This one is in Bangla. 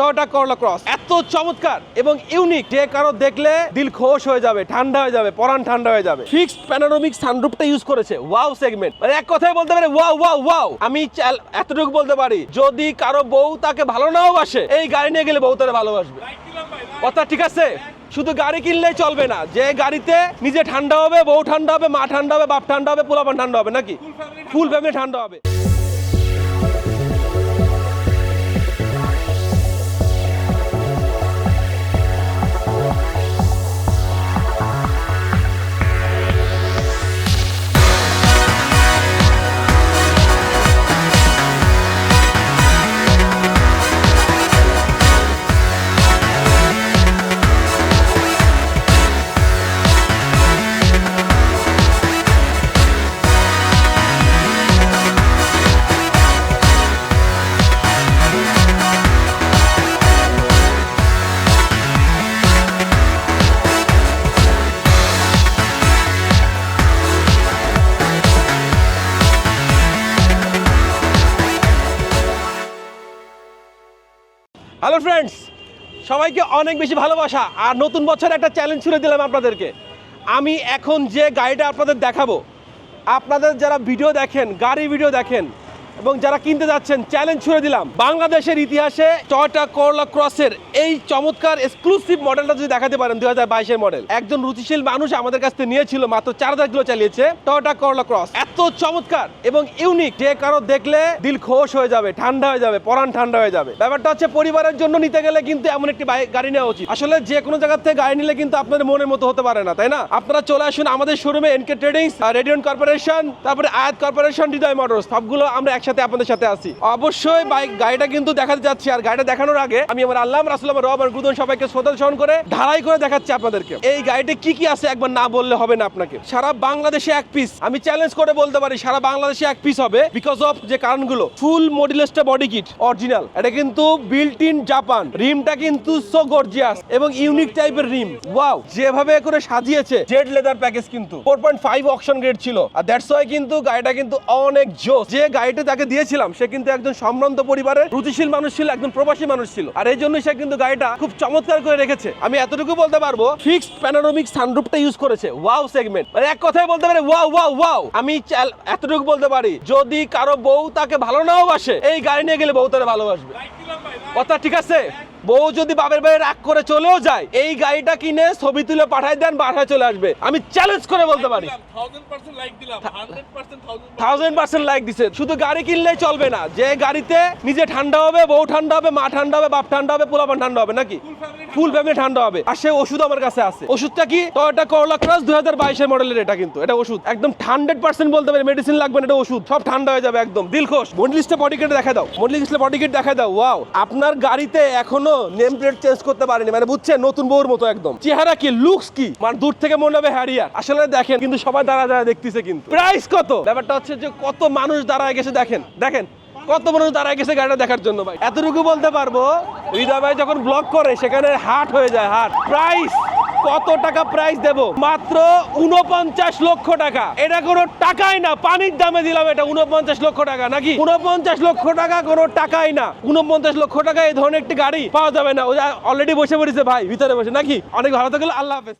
টয়োটা করলা ক্রস এত চমৎকার এবং ইউনিক যে কারও দেখলে দিল খোশ হয়ে যাবে ঠান্ডা হয়ে যাবে পরান ঠান্ডা হয়ে যাবে। ফিক্সড প্যানোরামিক সানরুফটা ইউজ করেছে। ওয়াও সেগমেন্ট মানে এক কথায় বলতে পারে ওয়াও ওয়াও ওয়াও আমি এতটুকু বলতে পারি যদি কারও বউ তাকে ভালো নাও বাসে এই গাড়ি নিয়ে গেলে বউ তারা ভালোবাসবে। কথা ঠিক আছে? শুধু গাড়ি কিনলেই চলবে না যে গাড়িতে নিজে ঠান্ডা হবে বউ ঠান্ডা হবে মা ঠান্ডা হবে বাপ ঠান্ডা হবে পোলাপান ঠান্ডা হবে নাকি? ফুল ফ্যামিলি ঠান্ডা হবে। হ্যালো ফ্রেন্ডস সবাইকে অনেক বেশি ভালোবাসা আর নতুন বছর একটা চ্যালেঞ্জ ছুড়ে দিলাম আপনাদেরকে। আমি এখন যে গাড়িটা আপনাদের দেখাবো, আপনাদের যারা ভিডিও দেখেন গাড়ি ভিডিও দেখেন এবং যারা কিনতে যাচ্ছেন চ্যালেঞ্জ ছুড়ে দিলাম। বাংলাদেশের ইতিহাসে টয়টা করলা ক্রসের এই চমৎকার এক্সক্লুসিভ মডেলটা যদি দেখাতে পারেন, দুই হাজার বাইশের মডেল একজন রুচিশীল মানুষ আমাদের কাছ থেকে নিয়েছিল, মাত্র চার হাজার কিলো চালিয়েছে, টয়টা করলা ক্রস। এত চমৎকার এবং ইউনিক যে কারও দেখলে দিল খোশ হয়ে যাবে, ঠান্ডা হয়ে যাবে পরান ঠান্ডা হয়ে যাবে। ব্যাপারটা হচ্ছে পরিবারের জন্য নিতে গেলে কিন্তু এমন একটি গাড়ি নেওয়া উচিত। আসলে যে কোনো জায়গা থেকে গাড়ি নিলে কিন্তু আপনাদের মনের মতো হতে পারে না, তাই না? আপনারা চলে আসুন আমাদের শোরুমে এনকে ট্রেডিংস রেডিয়ন কর্পোরেশন তারপরে আয়াত কর্পোরেশন হৃদয় মোটরস সবগুলো আমরা একসাথে আপনাদের সাথে আছি। অবশ্যই বাইক গাড়িটা কিন্তু দেখাতে যাচ্ছি। আর গাড়িটা দেখানোর আগে আমি আমার আল্লাহ রাসুল্লাহ রব আর গুদন সবাইকে শ্রদ্ধা স্মরণ করে ঢালাই করে দেখাচ্ছি আপনাদেরকে। এই গাড়িতে কি কি আছে একবার না বললে হবে না আপনাকে। সারা বাংলাদেশে এক পিস আমি চ্যালেঞ্জ করে বলতে পারি, সারা বাংলাদেশে এক পিস হবে বিকজ অফ যে কারণগুলো। ফুল মডিলেসটা বডি কিট অরিজিনাল এটা কিন্তু বিল্ট ইন জাপান রিমটা কিন্তু সো গর্জিয়াস এবং ইউনিক টাইপের রিম। ওয়াও যেভাবে করে সাজিয়েছে জেড লেদার প্যাকেজ কিন্তু। Four point five option grade ছিল। আর দ্যাটস ওয়াই কিন্তু গাড়িটা কিন্তু অনেক জোস। যে গাড়িটা তাকে দিয়েছিলাম, সে কিন্তু একজন সম্ভ্রান্ত পরিবারের রুচিশীল মানুষ ছিল, একজন প্রবাসী মানুষ ছিল। আর এই জন্য সে কিন্তু গাড়িটা খুব চমৎকার করে রেখেছে। আমি এতটুকু বলতে পারব ফিক্সড প্যানোরামিক সানরুফটা ইউজ করেছে। ওয়াও সেগমেন্ট মানে এক কথায় বলতে পারে ওয়াও ওয়াও ওয়াও আমি এতটুকু বলতে পারি, যদি কারও বউ তাকে ভালো নাও বাসে, এই গাড়ি নিয়ে গেলে বউ তারা ভালোবাসবে। কথা ঠিক আছে? বউ যদি বাপের বাড়ি রাগ করে চলেও যায় এই গাড়িটা কিনে ছবি তুলে পাঠাই দেন বাসায় চলে আসবে। আমি চ্যালেঞ্জ করে বলতে পারি। থাউজেন্ড পার্সেন্ট লাইক দিছে। শুধু গাড়ি কিনলেই চলবে না যে গাড়িতে নিজে ঠান্ডা হবে বউ ঠান্ডা হবে মা ঠান্ডা হবে বাপ ঠান্ডা হবে পোলাপান ঠান্ডা হবে নাকি? ফুল ফ্যামিলি ঠান্ডা হবে। আর সে ওষুধ আমার কাছে আছে। ওষুধটা কি? টয়োটা করলা ক্রস দুই হাজার বাইশের মডেলের এটা কিন্তু। এটা ওষুধ। একদম হান্ড্রেড পার্সেন্ট বলতে পারি মেডিসিন লাগবে না এটা ওষুধ। সব ঠান্ডা হয়ে যাবে একদম। দিল খোশ মডলিস্টে বডি কেটে দেখা দাও। মডলিস্টে বডি কেটে দেখা দাও। ওয়াও আপনার গাড়িতে এখনও নেম প্লেট চেঞ্জ করতে পারেনি। মানে বুঝছেন? নতুন বউর মতো একদম। চেহারা কি? লুকস কি? মানে দূর থেকে মনে হবে হ্যারিয়ার আসলে দেখেন, কিন্তু সবাই দাঁড়া দাঁড়া দেখতেছে কিন্তু। প্রাইস কত? ব্যাপারটা হচ্ছে যে কত মানুষ দাঁড়ায় গেছে, দেখেন দেখেন। কত মানুষ দাঁড়ায় গেছে গাড়িটা দেখার জন্য ভাই। এতটুকু বলতে পারব, হৃদয় ভাই যখন ব্লক করে, সেখানে হাট হয়ে যায়, হাট। প্রাইস কত টাকা প্রাইস দেব? মাত্র উনপঞ্চাশ লক্ষ টাকা। এটা কোনো টাকাই না। পানির দামে দিলাম এটা, উনপঞ্চাশ লক্ষ টাকা নাকি? উনপঞ্চাশ লক্ষ টাকা কোনো টাকাই না। উনপঞ্চাশ লক্ষ টাকা এই ধরনের একটি গাড়ি পাওয়া যাবে না। অলরেডি বসে পড়েছে ভাই, ভিতরে বসে। নাকি? অনেক ভালো থাকলে, আল্লাহ হাফেজ।